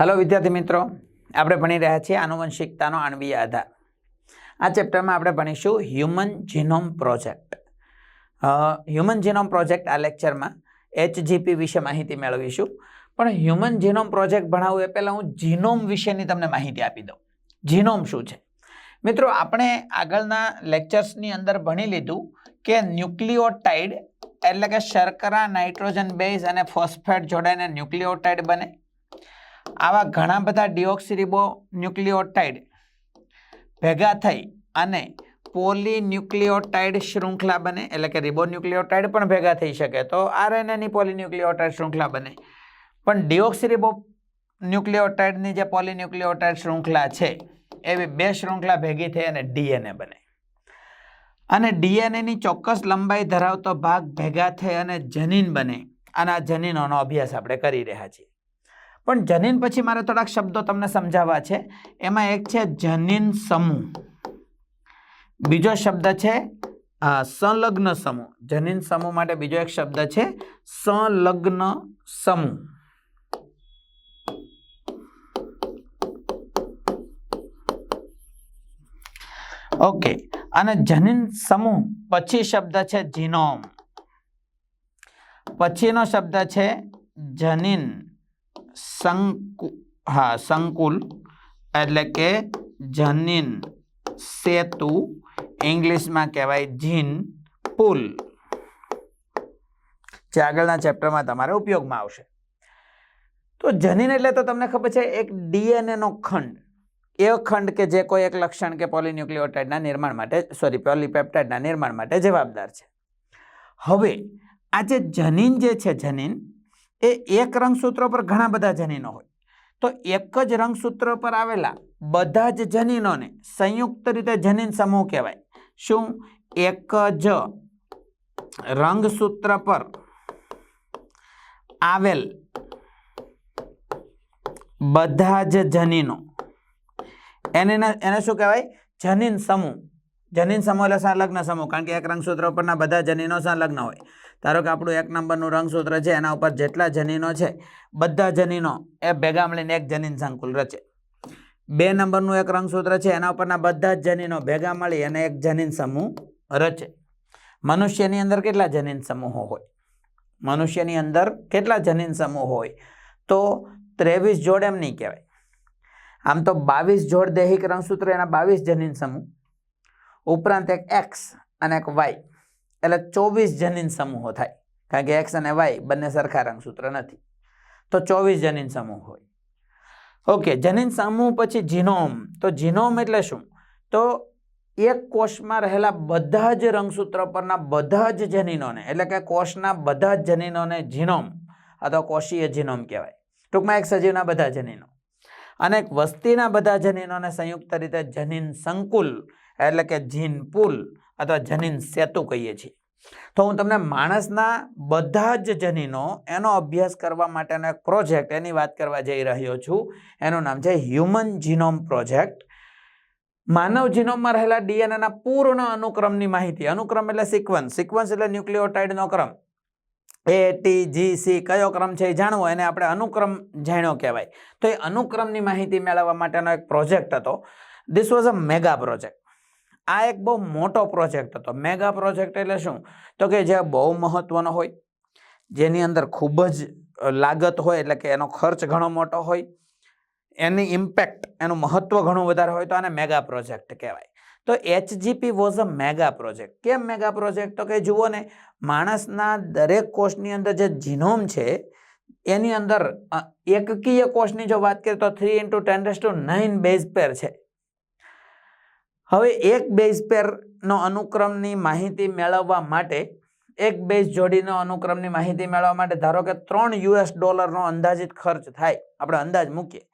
Hello વિદ્યાર્થી મિત્રો. આપણે ભણી રહ્યા છીએ આનુવંશિકતાનો આણવીય આધાર. આ ચેપ્ટરમાં આપણે ભણીશું human genome project human genome project આ લેક્ચરમાં એચજીપી વિશે માહિતી મેળવીશું. પણ હ્યુમન જીનોમ પ્રોજેક્ટ ભણાવું એ પહેલાં હું જીનોમ વિશેની તમને માહિતી આપી દઉં. જીનોમ શું છે? મિત્રો, આપણે આગળના લેક્ચર્સની અંદર ભણી લીધું કે ન્યુક્લિયોટાઇડ એટલે કે શર્કરા, નાઇટ્રોજન બેઝ અને ફોસ્ફેટ જોડાઈને ન્યુક્લિયોટાઇડ બને. આવા ઘણા બધા ડિઓક્સિરિબો ન્યુક્લિઓટાઇડ ભેગા થઈ અને પોલીન્યુક્લિઓટાઇડ શૃંખલા બને, એટલે કે રિબોન્યુક્લિયોટાઇડ પણ ભેગા થઈ શકે, તો આરએનએની પોલીન્યુક્લિઓટાઇડ શૃંખલા બને. પણ ડિઓક્સિરિબો ન્યુક્લિઓટાઇડની જે પોલીન્યુક્લિઓટાઇડ શૃંખલા છે, એવી બે શૃંખલા ભેગી થઈ અને ડીએનએ બને. અને ડીએનએની ચોક્કસ લંબાઈ ધરાવતો ભાગ ભેગા થઈ અને જનીન બને. અને આ જનીનોનો અભ્યાસ આપણે કરી રહ્યા છીએ. પણ જનીન પછી મારે થોડાક શબ્દો તમને સમજાવવા છે. એમાં એક છે જનીન સમૂહ. બીજો શબ્દ છે સંલગ્ન સમૂહ. જનીન સમૂહ માટે બીજો એક શબ્દ છે, સંલગ્ન સમૂહ. ઓકે. અને જનીન સમૂહ પછી શબ્દ છે જીનોમ. પછીનો શબ્દ છે જનીન. સંકુ, હા, સંકુલ એટલે કે જનીન, સેતુ, ઇંગ્લિશમાં કહેવાય જીન, પુલ. જે આગળના ચેપ્ટરમાં તમારે ઉપયોગમાં આવશે. તો જનીન એટલે તો તમને ખબર છે એક ડીએનએનો ખંડ. એ ખંડ કે જે કોઈ એક લક્ષણ કે પોલીન્યુક્લિયોટાઇડના નિર્માણ માટે, સોરી, પોલીપેપ્ટાઇડના નિર્માણ માટે જવાબદાર છે. હવે, આ જે જનીન જે છે જનીન એ એક રંગસૂત્રો પર ઘણા બધા જનીનો હોય. તો એક જ રંગસૂત્ર પર આવેલા બધા જ જનીનોને સંયુક્ત રીતે જનીન સમૂહ કહેવાય. શું? એક જ રંગસૂત્ર પર આવેલ બધા જ જનીનો. એને એને શું કહેવાય? જનીન સમૂહ. જનીન સમૂહ એટલે સંલગ્ન સમૂહ, કારણ કે એક રંગસૂત્ર પરના બધા જનીનો સંલગ્ન હોય. ધારો કે આપણું એક નંબરનું રંગસૂત્ર છે, એના ઉપર જેટલા જનીનો છે, બધા જનીનો એ ભેગા મળીને એક જનીન સંકુલ રચે. બે નંબરનું એક રંગસૂત્ર છે, એના ઉપરના બધા જ જનીનો ભેગા મળી અને એક જનીન સમૂહ રચે. મનુષ્યની અંદર કેટલા જનીન સમૂહો હોય? મનુષ્યની અંદર કેટલા જનીન સમૂહ હોય? તો ત્રેવીસ જોડ એમ નહીં કહેવાય. આમ તો બાવીસ જોડ દૈહિક રંગસૂત્ર એના બાવીસ જનીન સમૂહ. ઉપરાંત એક એક્સ અને એક વાય એટલે ચોવીસ જનીન સમૂહો થાય. કારણ કે એક્સ અને વાય બંને સરખા રંગસૂત્ર નથી. તો ચોવીસ જનીન સમૂહ હોય. ઓકે જનીન સમૂહ પછી જીનોમ. તો જીનોમ એટલે શું? તો એક કોષમાં રહેલા બધા જ રંગસૂત્ર પરના બધા જ જનીનોને, એટલે કે કોષના બધા જ જનીનોને જીનોમ અથવા કોષીય જીનોમ કહેવાય. ટૂંકમાં એક સજીવના બધા જનીનો. અને એક વસ્તીના બધા જનીનોને સંયુક્ત રીતે જનીન સંકુલ, એટલે કે જીન પુલ અથવા જનીન સેતુ કહીએ છીએ. તો હું તમને માણસના બધા જ જનીનો એનો અભ્યાસ કરવા માટેનો એક પ્રોજેક્ટ એની વાત કરવા જઈ રહ્યો છું. એનું નામ છે હ્યુમન જીનોમ પ્રોજેક્ટ. માનવ જીનોમમાં રહેલા ડીએનએના પૂર્ણ અનુક્રમની માહિતી. અનુક્રમ એટલે સિક્વન્સ. સિક્વન્સ એટલે ન્યુક્લિયોટાઇડનો ક્રમ. એ, ટી, જી, સી કયો ક્રમ છે એ જાણવો એને આપણે અનુક્રમ જાણ્યો કહેવાય. તો એ અનુક્રમની માહિતી મેળવવા માટેનો એક પ્રોજેક્ટ હતો. This was a mega project આ એક બહુ મોટો પ્રોજેક્ટ હતો, મેગા પ્રોજેક્ટ એટલે શું? તો કે જે બહુ મહત્વનો હોય, જેની અંદર ખૂબ જ લાગત હોય, એટલે કે એનો ખર્ચ ઘણો મોટો હોય, એની ઇમ્પેક્ટ એનું મહત્વ ઘણું વધારે હોય તો આને મેગા પ્રોજેક્ટ કહેવાય. તો HGP was a mega project. કેમ મેગા પ્રોજેક્ટ? તો કે જુઓ ને, માણસના દરેક કોષની અંદર જે જીનોમ છે, એની અંદર એકકીય કોષની જો વાત કરીએ તો three into ten to nine base pair છે. હવે એક બેઝ પેરનો અનુક્રમની માહિતી મેળવવા માટે, એક બેઝ જોડીનો અનુક્રમની માહિતી મેળવવા માટે ધારો કે ત્રણ યુએસ ડોલરનો અંદાજિત ખર્ચ થાય, આપણે અંદાજ મૂકીએ,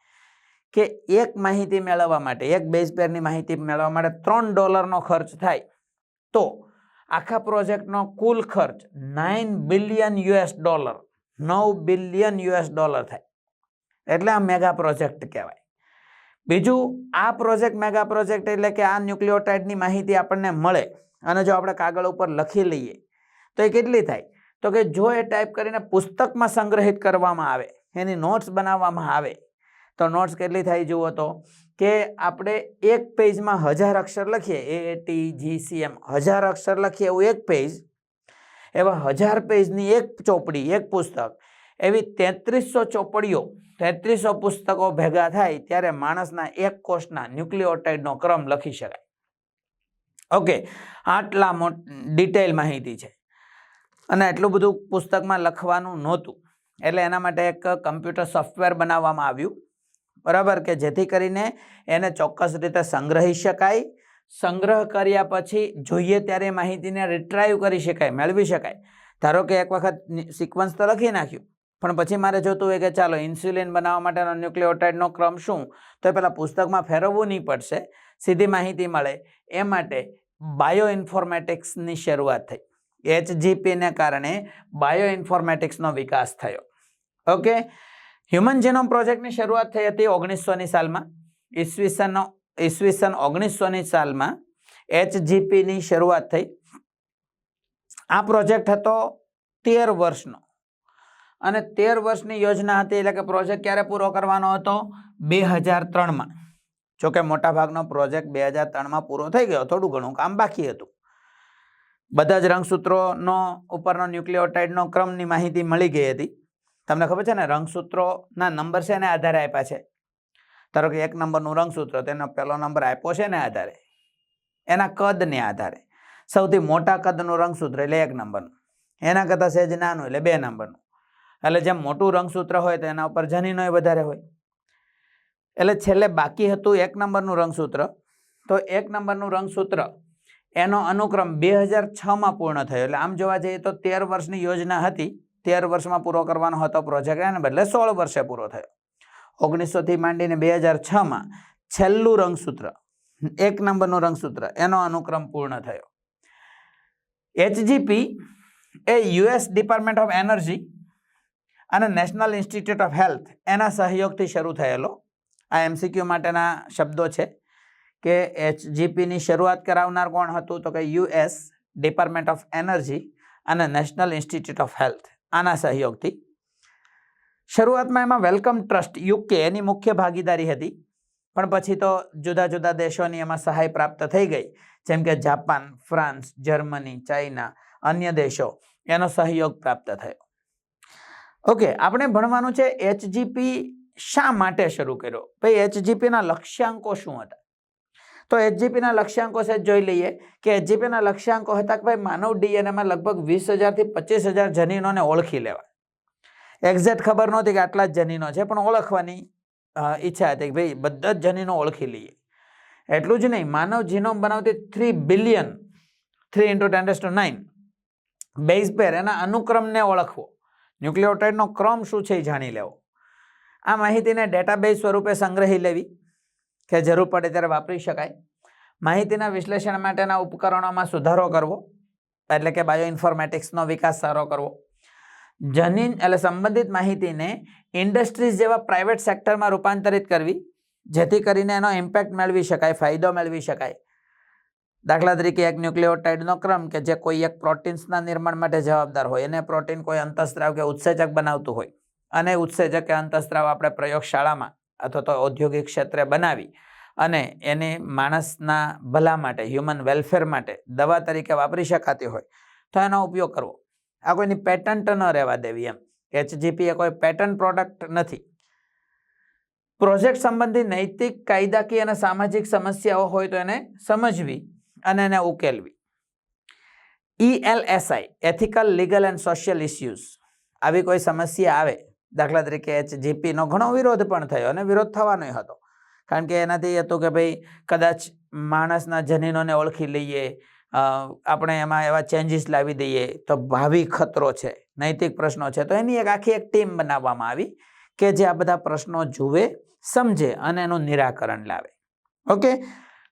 કે એક માહિતી મેળવવા માટે, એક બેઝ પેરની માહિતી મેળવવા માટે ત્રણ ડોલરનો ખર્ચ થાય, તો આખા પ્રોજેક્ટનો કુલ ખર્ચ નાઇન બિલિયન યુએસ ડોલર, નવ બિલિયન યુએસ ડોલર થાય. એટલે આ મેગા પ્રોજેક્ટ કહેવાય. બીજું, આ પ્રોજેક્ટ, મેગા પ્રોજેક્ટ એટલે કે આ ન્યુક્લિયોટાઇડની માહિતી આપણને મળે અને જો આપણે કાગળ ઉપર લખી લઈએ, તો એ કેટલી થાય? તો કે જો એ ટાઈપ કરીને પુસ્તકમાં સંગ્રહિત કરવામાં આવે, એની નોટ્સ બનાવવામાં આવે, તો નોટ્સ કેટલી થાય જુઓ તો, કે આપણે એક પેજમાં હજાર અક્ષર લખીએ એ, ટી, જી, સી, એમ, હજાર અક્ષર લખીએ એવું એક પેજ, એવા હજાર પેજની એક ચોપડી, એક પુસ્તક, એવી તેત્રીસો ચોપડીઓ તેત્રીસો પુસ્તકો ભેગા થાય ત્યારે માણસના એક કોષના ન્યુક્લિયોટાઈડનો ક્રમ લખી શકાય. ઓકે, આટલા ડિટેલ માહિતી છે. અને એટલું બધું પુસ્તકમાં લખવાનું નહોતું. એટલે એના માટે એક કમ્પ્યુટર સોફ્ટવેર બનાવવામાં આવ્યું. બરાબર કે જેથી કરીને એને ચોક્કસ રીતે સંગ્રહી શકાય. સંગ્રહ કર્યા પછી જોઈએ ત્યારે માહિતીને રિટ્રાઈવ કરી શકાય, મેળવી શકાય. ધારો કે એક વખત સિક્વન્સ તો લખી નાખ્યું. પણ પછી મારે જોતું હોય કે ચાલો, ઇન્સ્યુલિન બનાવવા માટેનો ન્યુક્લિયોટાઇડનો ક્રમ શું? તો એ પહેલાં પુસ્તકમાં ફેરવવું નહીં પડશે. સીધી માહિતી મળે. એ માટે બાયો ઇન્ફોર્મેટિક્સની શરૂઆત થઈ. એચજીપીને કારણે બાયો ઇન્ફોર્મેટિક્સનો વિકાસ થયો. ઓકે? હ્યુમન જીનોમ પ્રોજેક્ટની શરૂઆત થઈ હતી ઓગણીસોની સાલમાં. ઈસવીસનનો ઈસવીસન ઓગણીસોની સાલમાં એચજીપીની શરૂઆત થઈ. આ પ્રોજેક્ટ હતો તેર વર્ષનો. અને તેર વર્ષની યોજના હતી એટલે કે પ્રોજેક્ટ ક્યારે પૂરો કરવાનો હતો? બે હજાર ત્રણમાં. જોકે મોટાભાગનો પ્રોજેક્ટ બે હજાર ત્રણમાં પૂરો થઈ ગયો, થોડું ઘણું કામ બાકી હતું. બધા જ રંગસૂત્રોનો ઉપરનો ન્યુક્લિયોટાઇડનો ક્રમની માહિતી મળી ગઈ હતી. તમને ખબર છે ને, રંગસૂત્રોના નંબર છે ને આધારે આપ્યા છે. ધારો કે એક નંબરનું રંગસૂત્ર, તેનો પહેલો નંબર આપ્યો છે ને આધારે. એના કદને આધારે. સૌથી મોટા કદનું રંગસૂત્ર એટલે એક નંબરનું. એના કરતાં સહેજ નાનું એટલે બે નંબરનું. એટલે જેમ મોટું રંગસૂત્ર હોય તો એના ઉપર જનીનોય વધારે હોય. એટલે છેલ્લે બાકી હતું એક નંબરનું રંગસૂત્ર. તો એક નંબરનું રંગસૂત્ર એનો અનુક્રમ બે હજાર છમાં પૂર્ણ થયો. એટલે આમ જોવા જઈએ તો તેર વર્ષની યોજના હતી. તેર વર્ષમાં પૂરો કરવાનો હતો પ્રોજેક્ટ, એને બદલે સોળ વર્ષે પૂરો થયો. ઓગણીસોથી માંડીને બે હજાર છમાં છેલ્લું રંગસૂત્ર, એક નંબરનું રંગસૂત્ર, એનો અનુક્રમ પૂર્ણ થયો. એચજીપી એ યુએસ ડિપાર્ટમેન્ટ ઓફ એનર્જી અને નેશનલ ઇન્સ્ટિટ્યૂટ ઓફ હેલ્થ એના સહયોગથી શરૂ થયેલો. આ એમસીક્યુ માટેના શબ્દો છે કે એચજીપીની શરૂઆત કરાવનાર કોણ હતું? તો કે યુએસ ડિપાર્ટમેન્ટ ઓફ એનર્જી અને નેશનલ ઇન્સ્ટિટ્યૂટ ઓફ હેલ્થ આના સહયોગથી. શરૂઆતમાં એમાં વેલકમ ટ્રસ્ટ યુકે એની મુખ્ય ભાગીદારી હતી. પણ પછી તો જુદા જુદા દેશોની એમાં સહાય પ્રાપ્ત થઈ ગઈ. જેમ કે જાપાન ફ્રાન્સ જર્મની ચાઇના અન્ય દેશો, એનો સહયોગ પ્રાપ્ત થયો. ઓકે આપણે ભણવાનું છે એચજીપી શા માટે શરૂ કર્યો? ભાઈ એચજીપીના લક્ષ્યાંકો શું હતા? તો એચજીપીના લક્ષ્યાંકો છે, જોઈ લઈએ કે એચજીપીના લક્ષ્યાંકો હતા કે ભાઈ, માનવ ડીએનએમાં લગભગ વીસ હજારથી પચીસ હજાર જનીનોને ઓળખી લેવા. એક્ઝેક્ટ ખબર નહોતી કે આટલા જ જનીનો છે, પણ ઓળખવાની ઈચ્છા હતી કે ભાઈ, બધા જ જનીનો ઓળખી લઈએ. એટલું જ નહીં, માનવ જીનોમ બનાવતી three billion three into ten to nine base pair એના અનુક્રમને ઓળખવો. ન્યુક્લિયોટાઇડનો ક્રમ શું છે એ જાણી લેવો. આ માહિતીને ડેટાબેઝ સ્વરૂપે સંગ્રહી લેવી, કે જરૂર પડે ત્યારે વાપરી શકાય. માહિતીના વિશ્લેષણ માટેના ઉપકરણોમાં સુધારો કરવો, એટલે કે બાયો ઇન્ફોર્મેટિક્સનો વિકાસ સારો કરવો. જનીન એટલે સંબંધિત માહિતીને ઇન્ડસ્ટ્રીઝ જેવા પ્રાઇવેટ સેક્ટરમાં રૂપાંતરિત કરવી, જેથી કરીને એનો ઇમ્પેક્ટ મેળવી શકાય, ફાયદો મેળવી શકાય. દાખલા તરીકે એક ન્યુક્લિયોટાઇડનો ક્રમ કે જે કોઈ એક પ્રોટીન્સના નિર્માણ માટે જવાબદાર હોય. એને પ્રોટીન કોઈ અંતસ્ત્રાવ કે ઉત્સેચક બનાવતું હોય. અને ઉત્સેચક કે અંતસ્ત્રાવ આપણે પ્રયોગશાળામાં અથવા તો ઔદ્યોગિક ક્ષેત્રે બનાવી અને એને માણસના ભલા માટે હ્યુમન વેલફેર માટે દવા તરીકે વાપરી શકાતી હોય, તો એનો ઉપયોગ કરવો. આ કોઈની પેટન્ટ ન રહેવા દેવી એમ. એચજીપી એ કોઈ પેટન્ટ પ્રોડક્ટ નથી. પ્રોજેક્ટ સંબંધી નૈતિક કાયદાકીય અને સામાજિક સમસ્યાઓ હોય તો એને સમજવી અને એને ઉકેલવી. ELSI ethical legal and social issues આવી કોઈ સમસ્યા આવે? દાખલા તરીકે એચજીપીનો ઘણો વિરોધ પણ થયો અને વિરોધ થવાનો હતો. કારણ કે એનાથી હતું કે ભાઈ, કદાચ માણસના જનીનોને ઓળખી લઈએ આપણે એમાં એવા ચેન્જીસ લાવી દઈએ, તો ભાવિ ખતરો છે, નૈતિક પ્રશ્નો છે. તો એની એક આખી એક ટીમ બનાવવામાં આવી કે જે આ બધા પ્રશ્નો જુએ, સમજે અને એનું નિરાકરણ લાવે. ઓકે?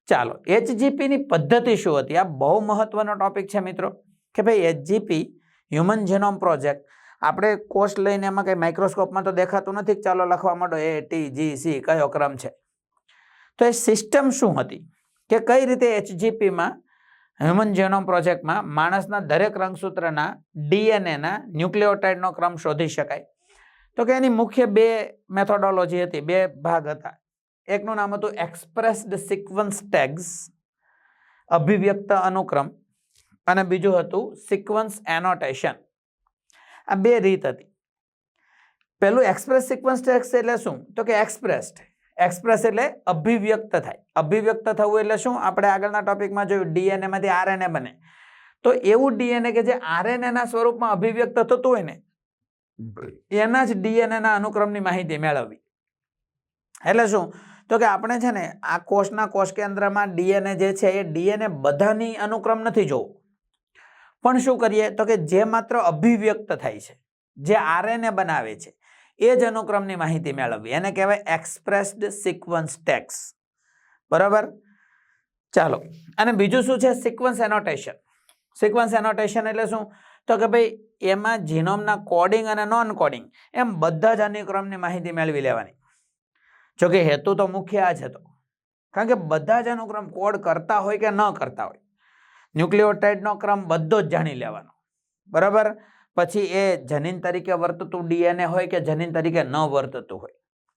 ચાલો એચજીપીની પદ્ધતિ શું હતી? આ બહુ મહત્વનો ટોપિક છે મિત્રો, કે ભાઈ એચજીપી હ્યુમન જેનોમ પ્રોજેક્ટ આપણે કોર્સ લઈને એમાં કંઈ માઇક્રોસ્કોપમાં તો દેખાતું નથી, ચાલો લખવા માંડો એ ટી જી સી કયો ક્રમ છે? તો એ સિસ્ટમ શું હતી? કે કઈ રીતે એચજીપીમાં હ્યુમન જેનોમ પ્રોજેક્ટમાં માણસના દરેક રંગસૂત્રના ડીએનએના ન્યુક્લિયોટાઇડનો ક્રમ શોધી શકાય? તો કે એની મુખ્ય બે મેથોડોલોજી હતી, બે ભાગ હતા. એકનું નામ હતું એક્સપ્રેસ્ડ સિક્વન્સ ટેગ્સ અભિવ્યક્ત અનુક્રમ અને બીજું હતું સિક્વન્સ એનોટેશન આ બે રીત હતી. પહેલું એક્સપ્રેસ સિક્વન્સ ટેક્સ એટલે શું? તો કે એક્સપ્રેસ્ડ એક્સપ્રેસ એટલે અભિવ્યક્ત થાય. અભિવ્યક્ત થવું એટલે શું? આપણે આગળના ટોપિકમાં જોયું ડીએનએમાંથી આરએનએ બને. તો એવું ડીએનએ કે જે આરએનએના સ્વરૂપમાં અભિવ્યક્ત થતું હોય ને એના જ ડીએનએના અનુક્રમની માહિતી મેળવવી. એટલે શું? તો કે આપણે છે ને આ કોષના કોષ કેન્દ્રમાં ડીએનએ જે છે એ ડીએનએ બધાની અનુક્રમ નથી જોવું. પણ શું કરીએ? તો કે જે માત્ર અભિવ્યક્ત થાય છે, જે આરએનએ બનાવે છે, એ જ અનુક્રમની માહિતી મેળવવી. એને કહેવાય એક્સપ્રેસ્ડ સિક્વન્સ ટેક્સ. બરાબર? ચાલો. અને બીજું શું છે? Sequence annotation. સિક્વન્સ એનોટેશન એટલે શું? તો કે ભાઈ એમાં જીનોમના કોડિંગ અને નોન કોડિંગ એમ બધા જ અનુક્રમની માહિતી મેળવી લેવાની. જો કે હેતુ તો મુખ્ય આ જ હતો. કારણ કે બધા જ અનુક્રમ કોડ કરતા હોય કે ન કરતા હોય. ન્યુક્લિયોટાઇડનો ક્રમ બધો જ જાણી લેવાનો. બરાબર? પછી એ જનીન તરીકે વર્તતું ડીએનએ હોય કે જનીન તરીકે ન વર્તતું હોય?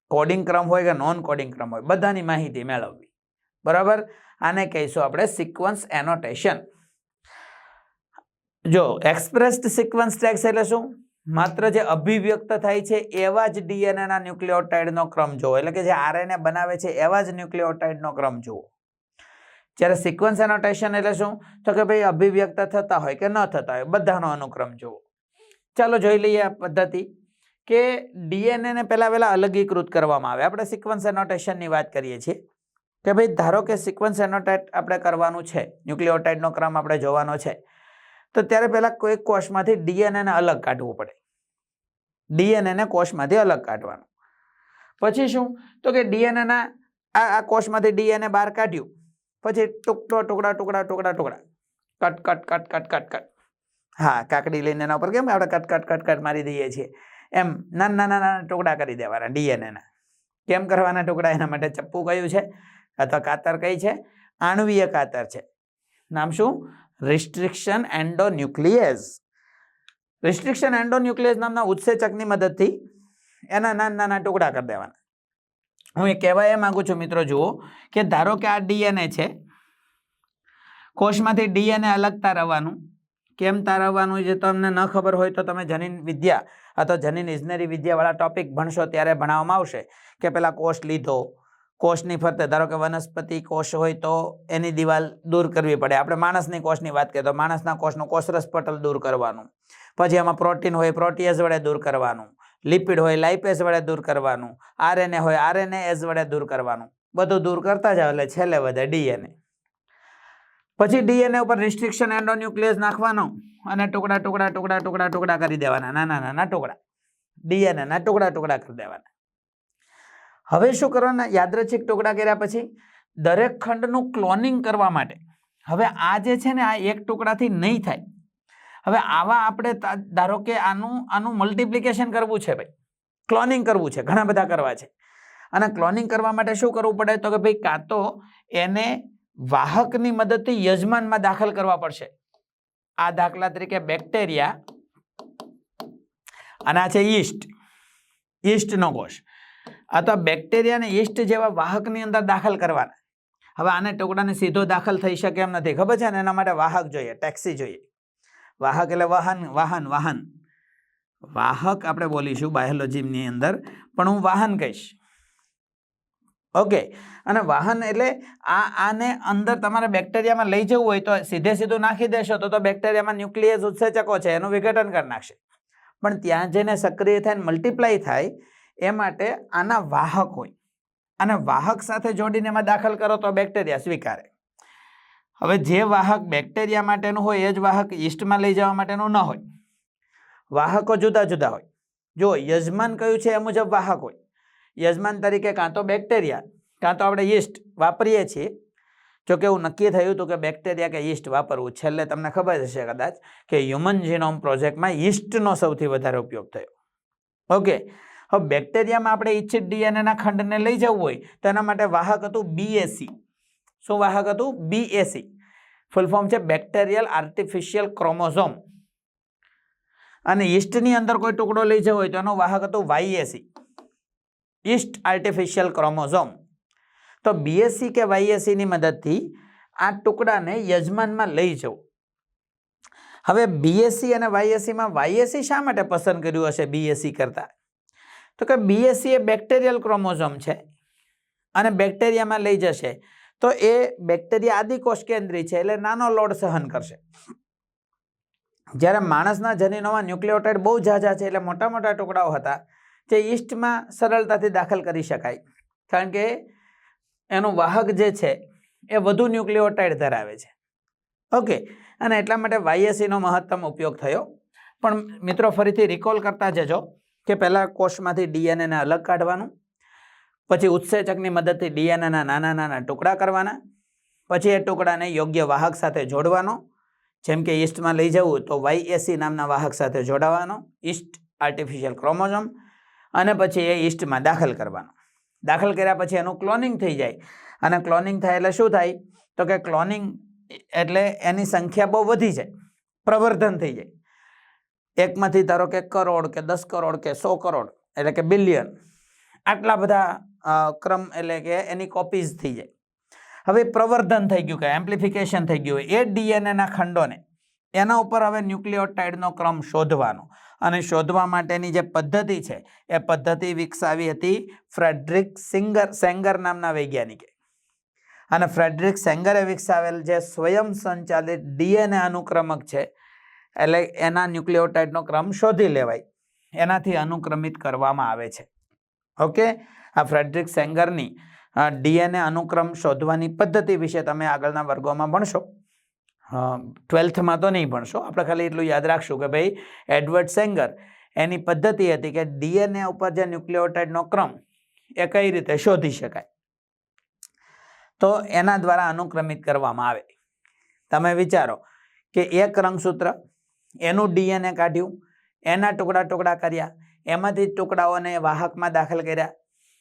કોડિંગ ક્રમ હોય કે નોન કોડિંગ ક્રમ હોય? બધાની માહિતી મેળવવી. બરાબર? આને કહીશું આપણે સિક્વન્સ એનોટેશન. જો, એક્સપ્રેસ્ડ સિક્વન્સ ટેક્સ એટલે શું? માત્ર જે અભિવ્યક્ત થાય છે એવા જ ડીએનએ ના ન્યુક્લિયોટાઇડનો ક્રમ જુઓ એટલે કે જે આરએનએ બનાવે છે એવા જ ન્યુક્લિયોટાઇડનો ક્રમ જુઓ જ્યારે સિક્વન્સ એનોટેશન એટલે શું? તો કે ભાઈ અભિવ્યક્ત થતા હોય કે ન થતા હોય, બધાનો અનુક્રમ જુઓ ચાલો જોઈ લઈએ આ પદ્ધતિ કે ડીએનએને પહેલા પહેલા અલગીકૃત કરવામાં આવે. આપણે સિક્વન્સ એનોટેશનની વાત કરીએ છીએ. કે ભાઈ ધારો કે સિક્વન્સ એનોટેટ આપણે કરવાનું છે. ન્યુક્લિયોટાઇડનો ક્રમ આપણે જોવાનો છે. તો ત્યારે પહેલા કોઈ કોષમાંથી ડીએનએને અલગ કાઢવું પડે. ડીએનએને કોષમાંથી અલગ કાઢવાનું. પછી શું? તો કે ડીએનએના આ આ કોષમાંથી ડીએનએ બહાર કાઢ્યું. પછી ટુકડો, ટુકડા ટુકડા ટુકડા ટુકડા. Cut cut cut cut cut cut. હા, કાકડી લઈને એના ઉપર કેમ આપણે કટ કટ કટ કટ મારી દઈએ છીએ? એમ નાના નાના નાના ટુકડા કરી દેવાના ડીએનએના કેમ કરવાના ટુકડા? એના માટે ચપ્પુ કયું છે? અથવા કાતર કઈ છે? આણવીય કાતર છે. નામ શું? રિસ્ટ્રિક્શન એન્ડોન્યુક્લિયસ રિસ્ટ્રિક્શન એન્ડોન્યુક્લિયસ નામના ઉત્સેચકની મદદથી એના નાના નાના ટુકડા કરી દેવાના. હું એ કહેવા એ માગું છું, મિત્રો, જુઓ, કે ધારો કે આ ડીએનએ છે, કોષમાંથી ડીએનએ અલગ તારવવાનું. કેમ તારવવાનું જે તમને ન ખબર હોય તો તમે જનીન વિદ્યા અથવા જનીન ઇજનેરી વિદ્યાવાળા ટોપિક ભણશો ત્યારે ભણાવવામાં આવશે કે પેલા કોષ લીધો કોષની ફરતે, ધારો કે વનસ્પતિ કોષ હોય તો એની દિવાલ દૂર કરવી પડે. આપણે માણસની કોષની વાત કરીએ તો માણસના કોષનું કોષરસ પટલ દૂર કરવાનું. પછી એમાં પ્રોટીન હોય, પ્રોટીએઝ વડે દૂર કરવાનું. લિપિડ હોય લાઇપેઝ વડે દૂર કરવાનું. આરએનએ હોય આરએનએ એઝ વડે દૂર કરવાનું. બધું દૂર કરતા જાવ એટલે છેલ્લે વધે ડીએનએ. પછી ડીએનએ ઉપર રિસ્ટ્રિક્શન એન્ડોન્યુક્લિયસ નાખવાનો અને ટુકડા ટુકડા ટુકડા ટુકડા ટુકડા કરી દેવાના. નાના નાના ટુકડા. ડીએનએના ટુકડા ટુકડા કરી દેવાના. હવે શું કરવાના? યાદરચ્છિક ટુકડા કર્યા પછી. દરેક ખંડનું ક્લોનિંગ કરવા માટે. હવે આ જે છે ને, આ એક ટુકડાથી નહીં થાય. હવે આવા આપણે ધારો કે આનું આનું મલ્ટિપ્લિકેશન કરવું છે ભાઈ. ક્લોનિંગ કરવું છે, ઘણા બધા કરવા છે. અને ક્લોનિંગ કરવા માટે શું કરવું પડે? તો કે ભાઈ કાં તો એને વાહકની મદદથી યજમાનમાં દાખલ કરવા પડશે. આ દાખલા તરીકે બેક્ટેરિયા અને આ છે ઈસ્ટ ઈસ્ટનો કોષ. અથવા બેક્ટેરિયા અને યીસ્ટ જેવા વાહકની અંદર દાખલ કરવાના. હવે આને ટુકડાને સીધો દાખલ થઈ શકે એમ નથી. ખબર છે? ને એના માટે વાહક જોઈએ ટેક્સી જોઈએ. વાહક એટલે વાહન વાહન વાહન. વાહક આપણે બોલીશું બાયોલોજીની અંદર, પણ હું વાહન કહીશ. ઓકે અને વાહન એટલે આ, આને અંદર તમારે બેક્ટેરિયામાં લઈ જવું હોય તો સીધે સીધું નાખી દેશો તો તો બેક્ટેરિયામાં ન્યુક્લિયસ ઉત્સેચકો છે, એનું વિઘટન કરી નાખશે. પણ ત્યાં જઈને સક્રિય થાય મલ્ટીપ્લાય થાય એ માટે આના વાહક હોય. અને વાહક સાથે જોડીને એમાં દાખલ કરો તો બેક્ટેરિયા સ્વીકારે. હવે જે વાહક બેક્ટેરિયા માટેનું હોય, એ જ વાહક ઈસ્ટમાં લઈ જવા માટેનું ન હોય. વાહકો જુદા જુદા હોય. જો યજમાન કયું છે એ મુજબ વાહક હોય. યજમાન તરીકે કાં તો બેક્ટેરિયા, કાં તો આપણે યીસ્ટ વાપરીએ છીએ. જો કે એવું નક્કી થયું હતું કે બેક્ટેરિયા કે યીસ્ટ વાપરવું. છેલ્લે તમને ખબર હશે કદાચ કે હ્યુમન જીનોમ પ્રોજેક્ટમાં યીસ્ટનો સૌથી વધારે ઉપયોગ થયો. ઓકે. હવે બેક્ટેરિયામાં આપણે ઇચ્છિત ડીએનએના ખંડને લઈ જવું હોય તેના માટે વાહક હતું બીએસી શું વાહક હતું? બીએસી ફૂલ ફોર્મ છે બેક્ટેરિયલ આર્ટિફિશિયલ ક્રોમોઝોમ અને ઈસ્ટની અંદર કોઈ ટુકડો લઈ જવો હોય તો એનો વાહક હતું વાયએસી ઈસ્ટ આર્ટિફિશિયલ ક્રોમોઝોમ તો બીએસસી કે વાયએસસીની મદદથી આ ટુકડાને યજમાનમાં લઈ જવું. હવે બીએસસી અને વાયએસસીમાં વાયએસસી શા માટે પસંદ કર્યું હશે બીએસસી કરતાં? તો કે બીએસસી એ બેક્ટેરિયલ ક્રોમોઝોમ છે. અને બેક્ટેરિયામાં લઈ જશે. તો એ બેક્ટેરિયા આદિકોષ કેન્દ્રી છે, એટલે નાનો લોડ સહન કરશે. જ્યારે માણસના જનીનોમાં ન્યુક્લિયોટાઇડ બહુ ઝાઝા છે, એટલે મોટા મોટા ટુકડાઓ હતા, જે ઈસ્ટમાં સરળતાથી દાખલ કરી શકાય. કારણ કે એનું વાહક જે છે, એ વધુ ન્યુક્લિયોટાઇડ ધરાવે છે. ઓકે, અને એટલા માટે વાયએસીનો મહત્તમ ઉપયોગ થયો. પણ મિત્રો, ફરીથી રિકોલ કરતા જજો. કે પહેલાં કોષમાંથી ડીએનએને અલગ કાઢવાનું, પછી ઉત્સેચકની મદદથી ડીએનએના નાના નાના ટુકડા કરવાના, પછી એ ટુકડાને યોગ્ય વાહક સાથે જોડવાનો, જેમ કે ઈસ્ટમાં લઈ જવું તો વાયએસી નામના વાહક સાથે જોડાવાનો ઈસ્ટ આર્ટિફિશિયલ ક્રોમોઝોમ, અને પછી એ ઈસ્ટમાં દાખલ કરવાનો. દાખલ કર્યા પછી એનું ક્લોનિંગ થઈ જાય. અને ક્લોનિંગ થાય એટલે શું થાય? તો કે ક્લોનિંગ એટલે એની સંખ્યા બહુ વધી જાય. પ્રવર્ધન થઈ જાય. એકમાંથી ધારો કે કરોડ કે દસ કરોડ કે સો કરોડ, એટલે કે બિલિયન આટલા બધા ક્રમ એટલે કે એની કોપીઝ થઈ જાય. હવે પ્રવર્ધન થઈ ગયું કે એમ્પ્લિફિકેશન થઈ ગયું એ ડીએનએના ખંડોને, એના ઉપર હવે ન્યુક્લિયોટાઇડનો ક્રમ શોધવાનો. અને શોધવા માટેની જે પદ્ધતિ છે, એ પદ્ધતિ વિકસાવી હતી ફ્રેડરિક સિંગર, સેંગર નામના વૈજ્ઞાનિકે. અને ફ્રેડરિક સેંગરે વિકસાવેલ જે સ્વયં સંચાલિત ડીએનએ અનુક્રમક છે એટલે એના ન્યુક્લિયોટાઇડનો ક્રમ શોધી લેવાય. એનાથી અનુક્રમિત કરવામાં આવે છે. ઓકે? આ ફ્રેડરિક સેંગરની ડીએનએ અનુક્રમ શોધવાની પદ્ધતિ વિશે તમે આગળના વર્ગોમાં ભણશો. ટ્વેલ્થમાં તો નહીં ભણશો. આપણે ખાલી એટલું યાદ રાખશું કે ભાઈ, એડવર્ડ સેંગર એની પદ્ધતિ હતી કે ડીએનએ ઉપર જે ન્યુક્લિયોટાઇડનો ક્રમ, એ કઈ રીતે શોધી શકાય? તો એના દ્વારા અનુક્રમિત કરવામાં આવે. તમે વિચારો કે એક રંગસૂત્ર એનું ડીએનએ કાઢ્યું, એના ટુકડા ટુકડા કર્યા, એમાંથી ટુકડાઓને વાહકમાં દાખલ કર્યા,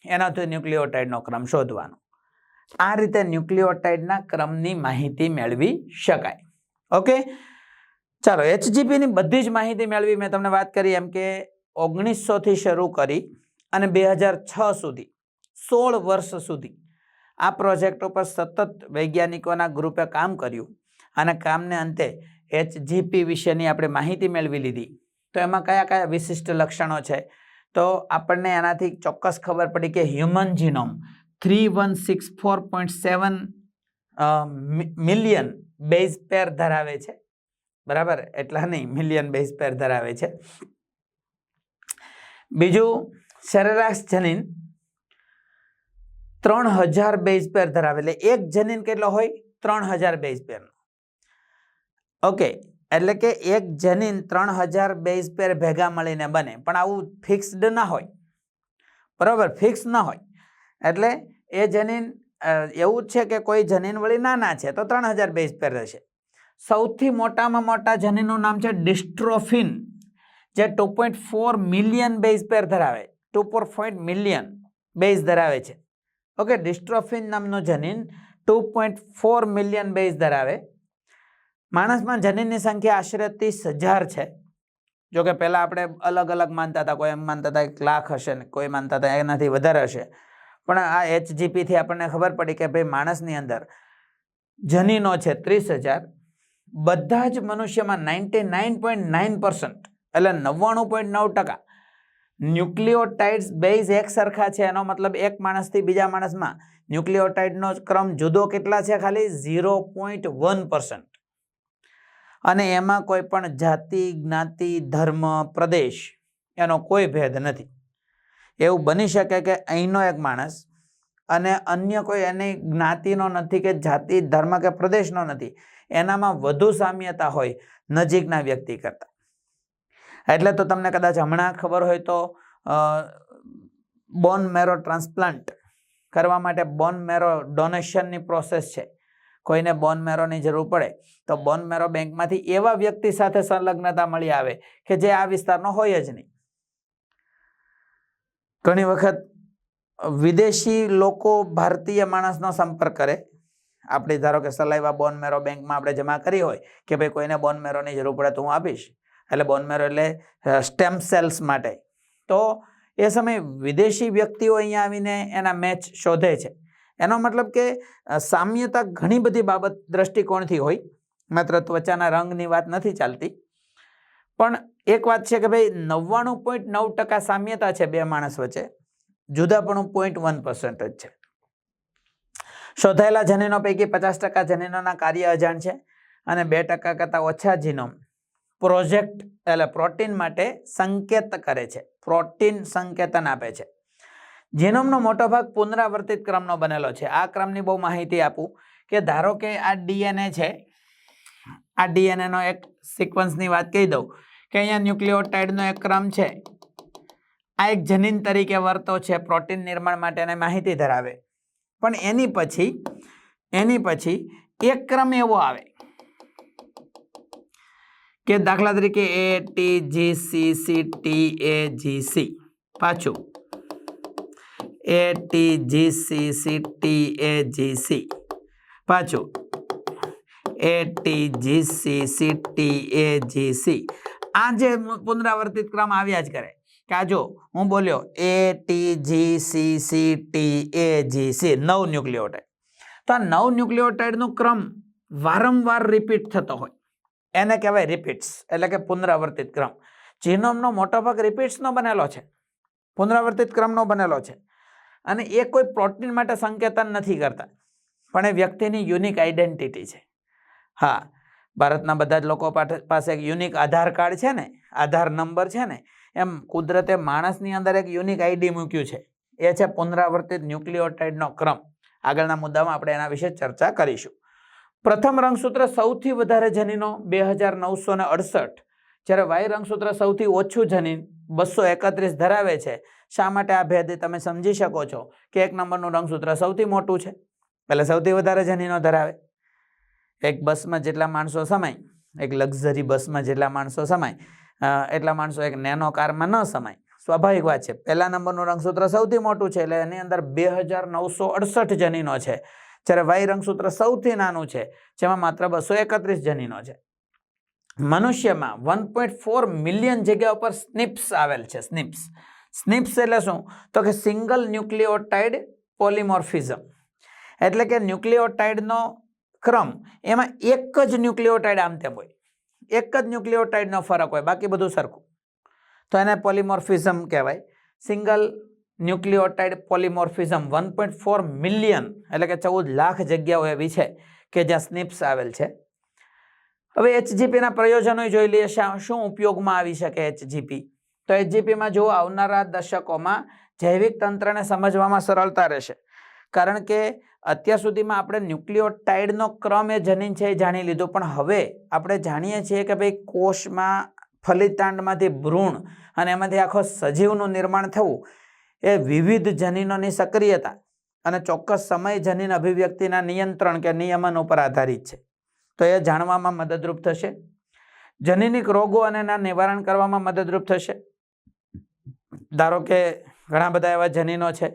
એનાથી ન્યુક્લિયોટાઇડનો ક્રમ શોધવાનો. આ રીતે ન્યુક્લિયોટાઇડના ક્રમની માહિતી મેળવી શકાય. ઓકે? ચાલો, એચજીપીની બધી જ માહિતી મેળવી મેં તમને વાત કરી એમ કે ઓગણીસોથી શરૂ કરી અને બે હજાર છ સુધી, સોળ વર્ષ સુધી આ પ્રોજેક્ટ ઉપર સતત વૈજ્ઞાનિકોના ગ્રુપે કામ કર્યું અને કામને અંતે એચજીપી વિશેની આપણે માહિતી મેળવી લીધી. તો એમાં કયા કયા વિશિષ્ટ લક્ષણો છે? તો આપણને એનાથી ચોક્કસ ખબર પડી કે human genome three one six four point seven million base pair ધરાવે છે. બરાબર? એટલા નહીં, મિલિયન બેઝ પેર ધરાવે છે. બીજું, સરેરાશ જનીન ત્રણ હજાર બેઝ પેર ધરાવે. એટલે એક જનીન કેટલો હોય? ત્રણ હજાર બેઝ પેરનો. ઓકે, એટલે કે એક જનીન ત્રણ હજાર બેઝ પેર ભેગા મળીને બને, પણ આવું ફિક્સ્ડ ના હોય. બરાબર ફિક્સ ના હોય. એટલે એ જનીન એવું છે કે કોઈ જનીન વળી નાના છે, તો ત્રણ હજાર બેઝ પેર રહેશે. સૌથી મોટામાં મોટા જનીનનું નામ છે ડિસ્ટ્રોફિન, જે two point four million base pair ધરાવે. ટુ પોઈન્ટ મિલિયન બેઝ ધરાવે છે. ઓકે, ડિસ્ટ્રોફિન નામનું જનીન two point four million base ધરાવે. માણસમાં જનીનની સંખ્યા આશરે ત્રીસ હજાર છે. જો કે પહેલાં આપણે અલગ અલગ માનતા હતા, કોઈ એમ માનતા હતા એક લાખ હશે ને કોઈ માનતા હતા એનાથી વધારે હશે. પણ આ એચજીપીથી આપણને ખબર પડી કે ભાઈ માણસની અંદર જનીનો છે ત્રીસ હજાર, બધા જ મનુષ્યમાં ninety nine point nine percent એટલે નવ્વાણું પોઈન્ટ નવ ટકા ન્યુક્લિયોટાઇડ્સ બેઝ એક સરખા છે, એનો મતલબ એક માણસથી બીજા માણસમાં ન્યુક્લિયોટાઇડનો ક્રમ જુદો કેટલા છે ખાલી? Zero point one percent. અને એમાં કોઈ પણ જાતિ, જ્ઞાતિ, ધર્મ, પ્રદેશ એનો કોઈ ભેદ નથી. એવું બની શકે કે અહીંનો એક માણસ અને અન્ય કોઈ એની જ્ઞાતિનો નથી કે જાતિ, ધર્મ કે પ્રદેશનો નથી, એનામાં વધુ સામ્યતા હોય નજીકના વ્યક્તિ કરતાં. એટલે તો તમને કદાચ હમણાં ખબર હોય તો બોન મેરો ટ્રાન્સપ્લાન્ટ કરવા માટે બોન મેરો ડોનેશનની પ્રોસેસ છે. કોઈને બોન મેરોની જરૂર પડે, તો બોન મેરો બેંકમાંથી એવા વ્યક્તિ સાથે સંલગ્નતા મળી આવે કે જે આ વિસ્તારનો હોય જ નહીં. ઘણી વખત વિદેશી લોકો ભારતીય માણસનો સંપર્ક કરે. આપણે ધારો કે સલાઈવા બોન મેરો બેંકમાં આપણે જમા કરી હોય કે ભાઈ કોઈને બોન મેરોની જરૂર પડે તો હું આપીશ. એટલે બોન મેરો એટલે સ્ટેમ સેલ્સ માટે. તો એ સમયે વિદેશી વ્યક્તિઓ અહીંયા આવીને એના મેચ શોધે છે. એનો મતલબ કે સામ્યતા ઘણી બધી બાબત દ્રષ્ટિકોણથી હોય. માત્ર ત્વચાના રંગની વાત નથી ચાલતી. પણ એક વાત છે કે ભાઈ, નવ્વાણું પોઈન્ટ નવ ટકા સામ્યતા છે બે માણસ વચ્ચે. જુદાપણું પોઈન્ટ વન પર્સન્ટ જ છે. શોધાયેલા જનીનો પૈકી પચાસ ટકા જનીનોના કાર્ય અજાણ છે અને બે ટકા કરતાં ઓછા જીનોમ. પ્રોજેક્ટ એટલે પ્રોટીન માટે સંકેત કરે છે. પ્રોટીન સંકેતન આપે છે. જીનોમનો મોટો ભાગ પુનરાવર્તિત ક્રમનો બનેલો છે. આ ક્રમની બહુ માહિતી આપું કે ધારો કે આ ડીએનએ છે, આ ડીએનએનો એક સિક્વન્સની વાત કહી દઉં કે અહીંયા ન્યુક્લિયોટાઇડનો એક ક્રમ છે. આ એક જનીન તરીકે વર્તો છે, પ્રોટીન નિર્માણ માટેની માહિતી ધરાવે. પણ એની પછી એની પછી એક ક્રમ એવો આવે કે દાખલા તરીકે A T G C C T A G C પાછું. A T G C C T A G C. પાછું. A T G C C T A G C. આ જે પુનરાવર્તિત ક્રમ આવ્યા જ કરે. કે આ જો, હું બોલ્યો, A T G C C T A G C, નવ ન્યુક્લિયોટાઇડ તો આ નવ ન્યુક્લિયોટાઇડનો ક્રમ વારંવાર રિપીટ થતો હોય. એને કહેવાય રિપીટ્સ, એટલે કે પુનરાવર્તિત ક્રમ. જીનોમનો મોટો ભાગ રિપીટ્સનો બનેલો છે. પુનરાવર્તિત ક્રમનો બનેલો છે. અને એ કોઈ પ્રોટીન માટે સંકેતન નથી કરતા. પણ એ વ્યક્તિની યુનિક આઈડેન્ટિટી છે. હા, ભારતના બધા જ લોકો પાસે એક યુનિક આધાર કાર્ડ છે ને, આધાર નંબર છે ને, એમ કુદરતે માણસની અંદર એક યુનિક આઈડી મૂક્યું છે. એ છે પુનરાવર્તિત ન્યુક્લિયોટાઇડનો ક્રમ. આગળના મુદ્દામાં આપણે એના વિશે ચર્ચા કરીશું. પ્રથમ રંગસૂત્ર સૌથી વધારે જનીનો બે હજાર નવસો ને અડસઠ. જ્યારે વાય રંગસૂત્ર સૌથી ઓછું જનીન બસો એકત્રીસ ધરાવે છે શા માટે આ ભેદ તમે સમજી શકો છો કે એક નંબરનું રંગસૂત્ર સૌથી મોટું છે? એટલે સૌથી વધારે જનીનો ધરાવે. એક બસમાં જેટલા માણસો સમાય, એક લક્ઝરી બસમાં જેટલા માણસો સમાય એટલા માણસો એક નેનો કારમાં ન સમાય. સ્વાભાવિક વાત છે. પહેલા નંબરનું રંગસૂત્ર સૌથી મોટું છે, એટલે એની અંદર બે હજાર નવસો અડસઠ જનીનો છે. જ્યારે વાય રંગસૂત્ર સૌથી નાનું છે, જેમાં માત્ર બસો એકત્રીસ જનીનો છે. મનુષ્યમાં વન પોઈન્ટ ફોર મિલિયન જગ્યા ઉપર સ્નિપ્સ આવેલ છે સ્નિપ્સ સ્નિપ્સ એટલે શું? તો કે સિંગલ ન્યુક્લિઓટાઇડ પોલિમોર્ફિઝમ એટલે કે ન્યુક્લિઓટાઇડનો ક્રમ, એમાં એક જ ન્યુક્લિઓટાઇડ આમ તેમ હોય. એક જ ન્યુક્લિઓટાઇડનો ફરક હોય, બાકી બધું સરખું. તો એને પોલિમોર્ફિઝમ કહેવાય. Single nucleotide polymorphism one point four million એટલે કે ચૌદ લાખ જગ્યાઓ એવી છે કે જ્યાં સ્નિપ્સ આવેલ છે. હવે એચજીપીના પ્રયોજનો જોઈ લઈએ, શા- ઉપયોગમાં આવી શકે એચજીપી તો એચજીપીમાં જો આવનારા દશકોમાં જૈવિક તંત્રને સમજવામાં સરળતા રહેશે. કારણ કે અત્યાર સુધીમાં આપણે ન્યુક્લિયોટાઇડનો ક્રમ એ જનીન છે એ જાણી લીધું. પણ હવે આપણે જાણીએ છીએ કે ભાઈ કોષમાં ફલિતાંડમાંથી ભ્રૂણ અને એમાંથી આખો સજીવનું નિર્માણ થવું એ વિવિધ જનીનોની સક્રિયતા અને ચોક્કસ સમય જનીન અભિવ્યક્તિના નિયંત્રણ કે નિયમન ઉપર આધારિત છે. તો એ જાણવામાં મદદરૂપ થશે. જનીનિક રોગો અને નિવારણ કરવામાં મદદરૂપ થશે. ધારો કે ઘણા બધા એવા જનીનો છે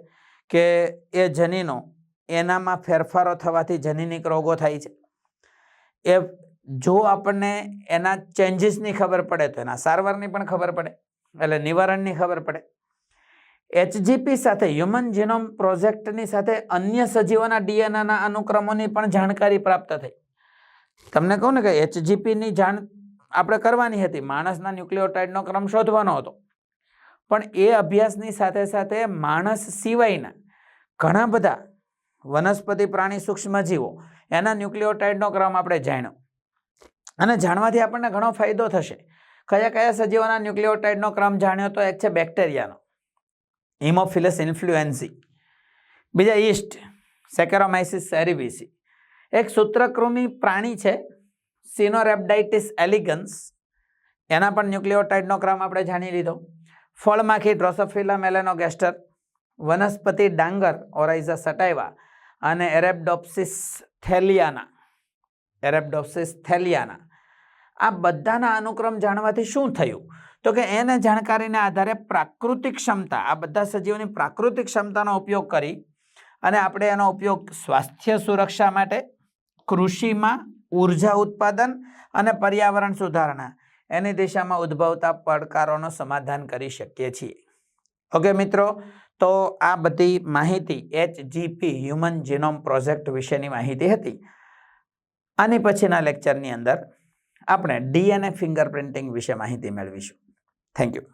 કે એ જનીનો એનામાં ફેરફારો થવાથી જનીનિક રોગો થાય છે. એ જો આપણને એના ચેન્જીસની ખબર પડે તો એના સારવારની પણ ખબર પડે, એટલે નિવારણની ખબર પડે. એચજીપી સાથે હ્યુમન જીનોમ પ્રોજેક્ટની સાથે અન્ય સજીવોના ડીએનએના અનુક્રમોની પણ જાણકારી પ્રાપ્ત થઈ. તમને કહું ને કે એચજીપીની જાણ આપણે કરવાની હતી. માણસના ન્યુક્લિયોટાઇડનો ક્રમ શોધવાનો હતો. પણ એ અભ્યાસની સાથે સાથે માણસ સિવાયના ઘણા બધા વનસ્પતિ પ્રાણી સૂક્ષ્મજીવો, એના ન્યુક્લિયોટાઇડનો ક્રમ આપણે જાણ્યો. અને જાણવાથી આપણને ઘણો ફાયદો થશે. કયા કયા સજીવોના ન્યુક્લિયોટાઇડનો ક્રમ જાણ્યો તો એક છે બેક્ટેરિયાનો. હિમોફિલસ ઇન્ફ્લુએન્સી બીજા ઈસ્ટ સેકેરોમાઇસિસ સેરિબીસી એક સૂત્રકૃમિ પ્રાણી છે સિનોરેપ્ડાઇટિસ એલિગન્સ એના પણ ન્યુક્લિયોટાઇડનો ક્રમ આપણે જાણી લીધો. ફળમાખી ડ્રોસોફિલા મેલેનોગેસ્ટર, વનસ્પતિ ડાંગર, ઓરાઇઝા સટાઇવા અને એરેબડોપ્સિસ થેલિયાના. એરેબડોપ્સિસ થેલિયાના. આ બધાના અનુક્રમ જાણવાથી શું થયું? તો કે એને જાણકારીના આધારે પ્રાકૃતિક ક્ષમતા, આ બધા સજીવોની પ્રાકૃતિક ક્ષમતાનો ઉપયોગ કરી અને આપણે એનો ઉપયોગ સ્વાસ્થ્ય સુરક્ષા માટે, કૃષિમાં, ઊર્જા ઉત્પાદન અને પર્યાવરણ સુધારણા એની દિશામાં ઉદ્ભવતા પડકારોનો સમાધાન કરી શકીએ છીએ. ઓકે, મિત્રો, તો આ બધી માહિતી H GP human genome project વિશેની માહિતી હતી. આની પછીના લેક્ચરની અંદર આપણે ડીએનએ ફિંગરપ્રિન્ટિંગ વિશે માહિતી મેળવીશું. Thank you